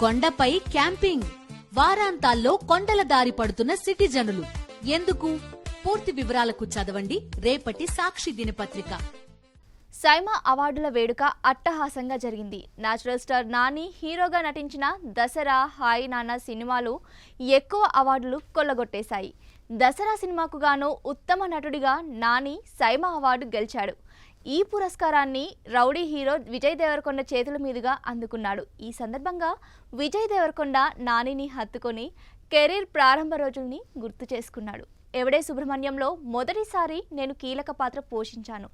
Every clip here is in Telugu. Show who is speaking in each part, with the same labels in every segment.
Speaker 1: కొండపై క్యాంపింగ్. వారాంతాల్లో కొండల దారి పడుతున్న సిటిజనులు. ఎందుకు? పూర్తి వివరాలకు చదవండి. రేపటి సాక్షి దినపత్రిక.
Speaker 2: సైమా అవార్డుల వేడుక అట్టహాసంగా జరిగింది. న్యాచురల్ స్టార్ నాని హీరోగా నటించిన దసరా హాయ్ నాన్న సినిమాలు ఎక్కువ అవార్డులు కొల్లగొట్టేశాయి. దసరా సినిమాకు గాను ఉత్తమ నటుడిగా నాని సైమా అవార్డు గెలిచాడు. ఈ పురస్కారాన్ని రౌడీ హీరో విజయ్ దేవరకొండ చేతుల మీదుగా అందుకున్నాడు. ఈ సందర్భంగా విజయ్ దేవరకొండ నానిని హత్తుకొని కెరీర్ ప్రారంభ రోజుల్ని గుర్తు చేసుకున్నాడు. ఎవడే సుబ్రహ్మణ్యంలో మొదటిసారి నేను కీలక పాత్ర పోషించాను.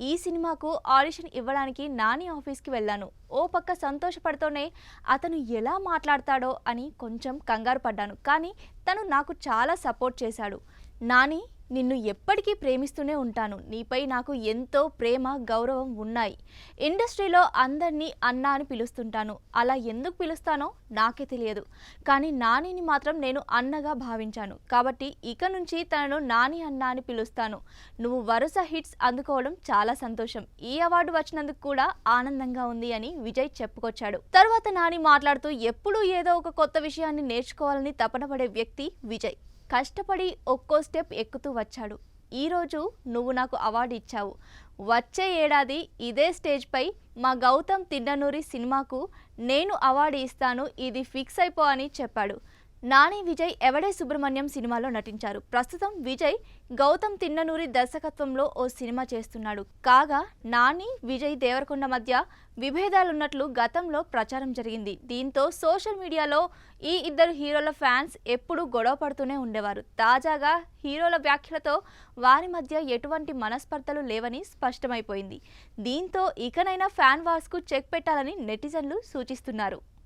Speaker 2: ఈ సినిమాకు ఆడిషన్ ఇవ్వడానికి నాని ఆఫీస్కి వెళ్ళాను. ఓ పక్క సంతోషపడుతూనే అతను ఎలా మాట్లాడతాడో అని కొంచెం కంగారు పడ్డాను. కానీ తను నాకు చాలా సపోర్ట్ చేశాడు. నాని నిన్ను ఎప్పటికీ ప్రేమిస్తూనే ఉంటాను. నీపై నాకు ఎంతో ప్రేమ గౌరవం ఉన్నాయి. ఇండస్ట్రీలో అందరినీ అన్న అని పిలుస్తుంటాను. అలా ఎందుకు పిలుస్తానో నాకే తెలియదు. కానీ నానిని మాత్రం నేను అన్నగా భావించాను. కాబట్టి ఇక నుంచి తనను నాని అన్న అని పిలుస్తాను. నువ్వు వరుస హిట్స్ అందుకోవడం చాలా సంతోషం. ఈ అవార్డు వచ్చినందుకు కూడా ఆనందంగా ఉంది అని విజయ్ చెప్పుకొచ్చాడు. తర్వాత నాని మాట్లాడుతూ ఎప్పుడూ ఏదో ఒక కొత్త విషయాన్ని నేర్చుకోవాలని తపనపడే వ్యక్తి విజయ్. కష్టపడి ఒక్కో స్టెప్ ఎక్కుతూ వచ్చాడు. ఈరోజు నువ్వు నాకు అవార్డు ఇచ్చావు. వచ్చే ఏడాది ఇదే స్టేజ్పై మా గౌతమ్ తిన్ననూరి సినిమాకు నేను అవార్డు ఇస్తాను ఇది ఫిక్స్ అయిపో అని చెప్పాడు. నాని విజయ్ ఎవడే సుబ్రహ్మణ్యం సినిమాలో నటించారు. ప్రస్తుతం విజయ్ గౌతమ్ తిన్ననూరి దర్శకత్వంలో ఓ సినిమా చేస్తున్నాడు. కాగా నాని విజయ్ దేవరకొండ మధ్య విభేదాలున్నట్లు గతంలో ప్రచారం జరిగింది. దీంతో సోషల్ మీడియాలో ఈ ఇద్దరు హీరోల ఫ్యాన్స్ ఎప్పుడూ గొడవ పడుతూనే ఉండేవారు. తాజాగా హీరోల వ్యాఖ్యలతో వారి మధ్య ఎటువంటి మనస్పర్ధలు లేవని స్పష్టమైపోయింది. దీంతో ఇకనైనా ఫ్యాన్ వార్స్కు చెక్ పెట్టాలని నెటిజన్లు సూచిస్తున్నారు.